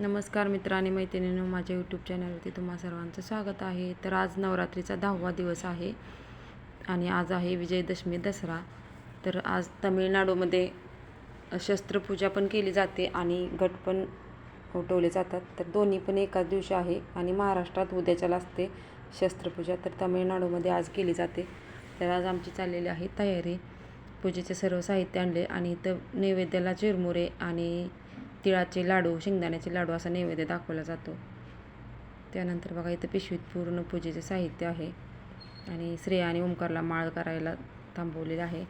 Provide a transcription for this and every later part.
नमस्कार मित्रांनी आणि मैत्रिणींनो माझ्या यूट्यूब चॅनलवरती तुम्हा सर्वांचं स्वागत आहे. तर आज नवरात्रीचा दहावा दिवस आहे आणि आज आहे विजयदशमी दसरा. तर आज तमिळनाडूमध्ये शस्त्रपूजा पण केली जाते आणि घट पण उठवले जातात. तर दोन्ही पण एकाच दिवशी आहे आणि महाराष्ट्रात उद्याच्याला असते शस्त्रपूजा. तर तमिळनाडूमध्ये आज केली जाते. तर आज आमची चाललेली आहे तयारी. पूजेचे सर्व साहित्य आणले आणि इथं नैवेद्याला चिरमुरे आणि तिळाचे लाडू शेंगदाण्याचे लाडू असा नैवेद्य दाखवला जातो. त्यानंतर बघा इथं पिशवीत पूर्ण पूजेचे साहित्य आहे. आणि श्रेया आणि ओंकारला माळ करायला थांबवलेलं आहे.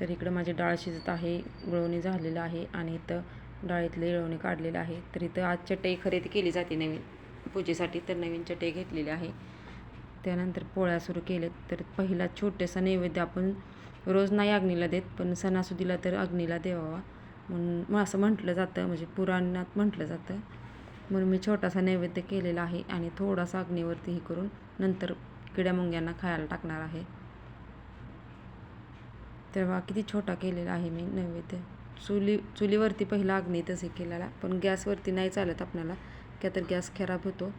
तर इकडं माझी डाळ शिजत आहे गुळवणी झालेलं आहे आणि इथं डाळीतलं इळवणी काढलेलं आहे. तर इथं आज चटई खरेदी केली जाते नवीन पूजेसाठी तर नवीन चटई घेतलेली आहे. त्यानंतर पोळ्या सुरू केलेत तर पहिला छोटेसा नैवेद्य आपण रोज नाही अग्नीला देत पण सणासुदीला तर अग्नीला देवावा. म्हणून मग असं म्हटलं जातं म्हणजे पुराणात म्हटलं जातं. म्हणून मी छोटासा नैवेद्य केलेला आहे आणि थोडासा अग्नीवरती हे करून नंतर किड्या मुंग्यांना खायला टाकणार आहे. तेव्हा किती छोटा केलेला आहे मी नैवेद्य. चुली चुलीवरती पहिला अग्नी तसे केलेला पण गॅसवरती नाही चालत आपल्याला का तर गॅस खराब होतो.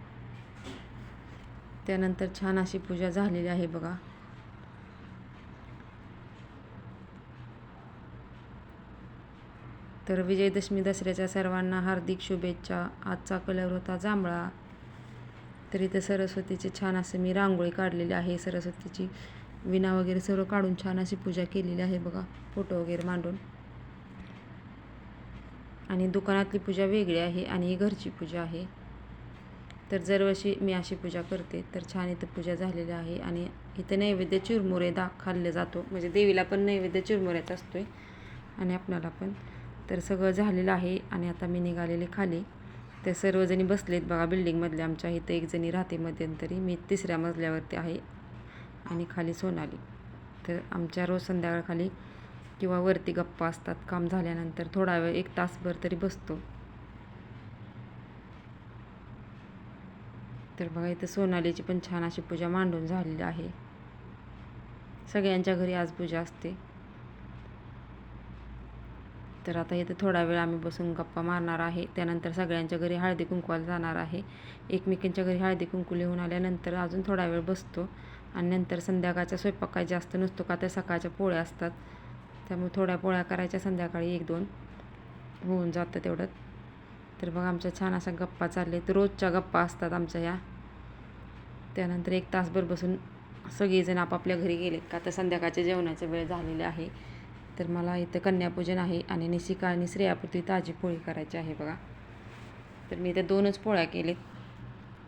त्यानंतर छान अशी पूजा झालेली आहे बघा. तर विजयदशमी दसऱ्याच्या सर्वांना हार्दिक शुभेच्छा. आजचा कलर होता जांभळा. तर इथं सरस्वतीचे छान असं मी रांगोळी काढलेली आहे. सरस्वतीची विना वगैरे सर्व काढून छान अशी पूजा केलेली आहे बघा फोटो वगैरे मांडून. आणि दुकानातली पूजा वेगळी आहे आणि ही घरची पूजा आहे. तर दरवर्षी मी अशी पूजा करते. तर छान इथं पूजा झालेली आहे आणि इथं नैवेद्य चिरमुरे दा खाल्ले जातो. म्हणजे देवीला पण नैवेद्य चिरमुऱ्याचा असतोय आणि आपणाला पण. तर सगळं झालेलं आहे आणि आता मी निघालेले खाली. तर सर्वजणी बसलेत बघा बिल्डिंगमधले. आमच्या इथं एक जणी राहते मध्यंतरी. मी तिसऱ्या मजल्यावरती आहे आणि खाली सोनाली. तर आमच्या रोज संध्याकाळखाली किंवा वरती गप्पा असतात काम झाल्यानंतर थोडा वेळ एक तासभर तरी बसतो. तर बघा इथं सोनालीची पण छान अशी पूजा मांडून झालेली आहे. सगळ्यांच्या घरी आज पूजा असते. तर आता इथं थोडा वेळ आम्ही बसून गप्पा मारणार आहे. त्यानंतर सगळ्यांच्या घरी हळदी कुंकवाला जाणार आहे. एकमेकींच्या घरी हळदी कुंकू लिहून आल्यानंतर अजून थोडा वेळ बसतो. आणि नंतर संध्याकाळचा स्वयंपाक काय जास्त नसतो का तर सकाळच्या पोळ्या असतात. त्यामुळे थोड्या पोळ्या करायच्या संध्याकाळी एक दोन होऊन जातं तेवढं. तर बघा आमच्या छान अशा गप्पा चालले तर रोजच्या गप्पा असतात आमच्या या. त्यानंतर एक तासभर बसून सगळेजण आपापल्या घरी गेले का तर संध्याकाळच्या जेवणाची वेळ झालेली आहे. तर मला इथं कन्यापूजन आहे आणि निशिका आणि श्रेयापुरती ताजी पोळी करायची आहे बघा. तर मी इथे दोनच पोळ्या केलेत.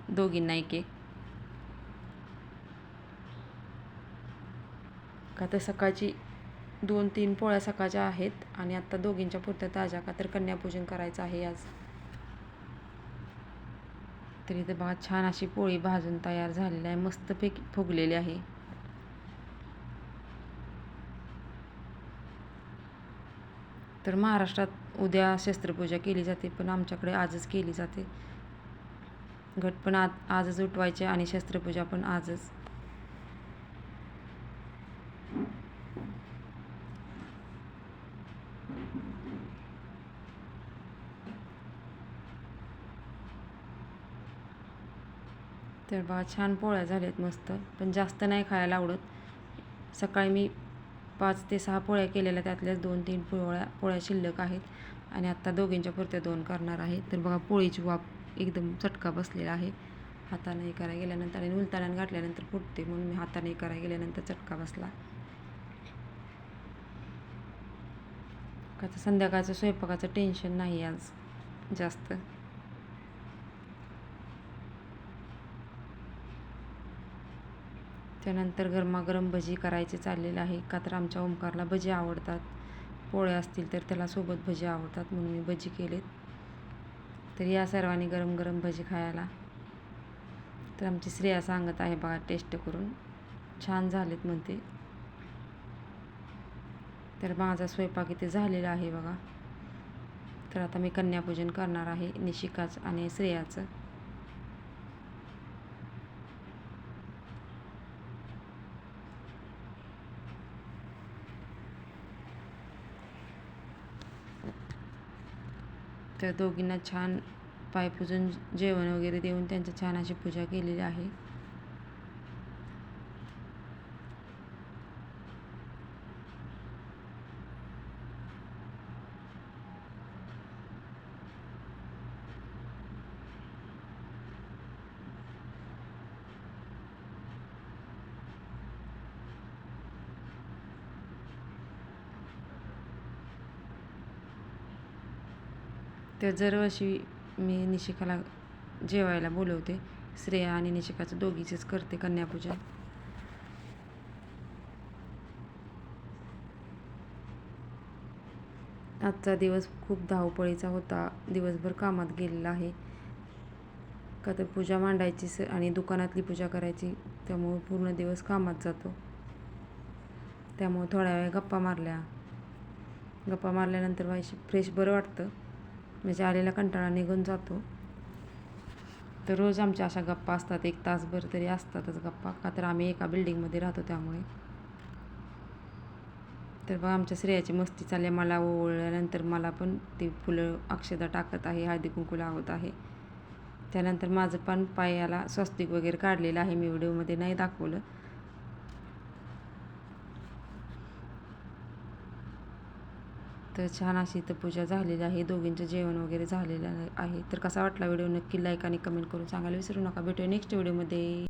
दोघींना एक एक. का तर सकाळची दोन तीन पोळ्या सकाळच्या आहेत आणि आत्ता दोघींच्या पुरत्या ताज्या का तर कन्यापूजन करायचं आहे आज. तर इथं बघा छान अशी पोळी भाजून तयार झालेली आहे. मस्तपैकी फुगलेली आहे. तर महाराष्ट्रात उद्या शस्त्रपूजा केली जाते पण आमच्याकडे आजच केली जाते. घट पण आज आजच उठवायचे आणि शस्त्रपूजा पण आजच. तर बा छान पोळ्या झाल्यात मस्त पण जास्त नाही खायला आवडत. सकाळी मी पाच ते सहा पोळ्या केलेल्या त्यातल्याच दोन तीन पोळ्या पोळ्या शिल्लक आहेत. आणि आत्ता दोघींच्या पुरत्या दोन करणार आहे. तर बघा पोळीची वाप एकदम चटका बसलेला आहे. हाताने करायला गेल्यानंतर आणि उलताना गाठल्यानंतर फुटते म्हणून मी हाताने करायला गेल्यानंतर चटका बसला. का तर संध्याकाळचं स्वयंपाकाचं टेन्शन नाही आज जास्त. त्यानंतर गरमागरम भजी करायचे चाललेलं आहे. का तर आमच्या ओंकारला भजी आवडतात. पोळ्या असतील तर त्याला सोबत भजी आवडतात म्हणून मी भजी केलेत. तर या सर्वांनी गरम गरम भजी खायला. तर आमची श्रेया सांगत आहे बघा टेस्ट करून. छान झालेत म्हणते. तर माझा स्वयंपाक इथे झालेला आहे बघा. तर आता मी कन्यापूजन करणार आहे निशिकाच आणि श्रेयाचं. तर दोघींना छान पायपूजन जेवण वगैरे देऊन त्यांची छान अशी पूजा केलेली आहे. तर दरवर्षी मी निशिकाला जेवायला बोलवते. श्रेया आणि निशिकाचं दोघीचेच करते कन्यापूजन आजचा दिवस खूप धावपळीचा होता. दिवसभर कामात गेलेला आहे. का तर पूजा मांडायची स आणि दुकानातली पूजा करायची. त्यामुळे पूर्ण दिवस कामात जातो. त्यामुळे थोड्या वेळ गप्पा मारल्या. गप्पा मारल्यानंतर व्हायची फ्रेश बरं वाटतं. म्हणजे आलेला कंटाळा निघून जातो. तर रोज आमच्या अशा गप्पा असतात. एक तासभर तरी असतातच गप्पा. का तर आम्ही एका बिल्डिंगमध्ये राहतो त्यामुळे. तर बघा आमच्या श्रेयाची मस्ती चालली. मला ओवळल्यानंतर मला पण ती फुलं अक्षदा टाकत आहे. हळदी कुंकू लावत आहे. त्यानंतर माझं पण पायाला स्वस्तिक वगैरे काढलेलं आहे. मी व्हिडिओमध्ये नाही दाखवलं. तर छान अशी इथं पूजा झालेली आहे. दोघींचं जेवण वगैरे झालेलं आहे. तर कसा वाटला व्हिडिओ? नक्की लाईक आणि कमेंट करून सांगायला विसरू नका. भेटूया नेक्स्ट व्हिडिओमध्ये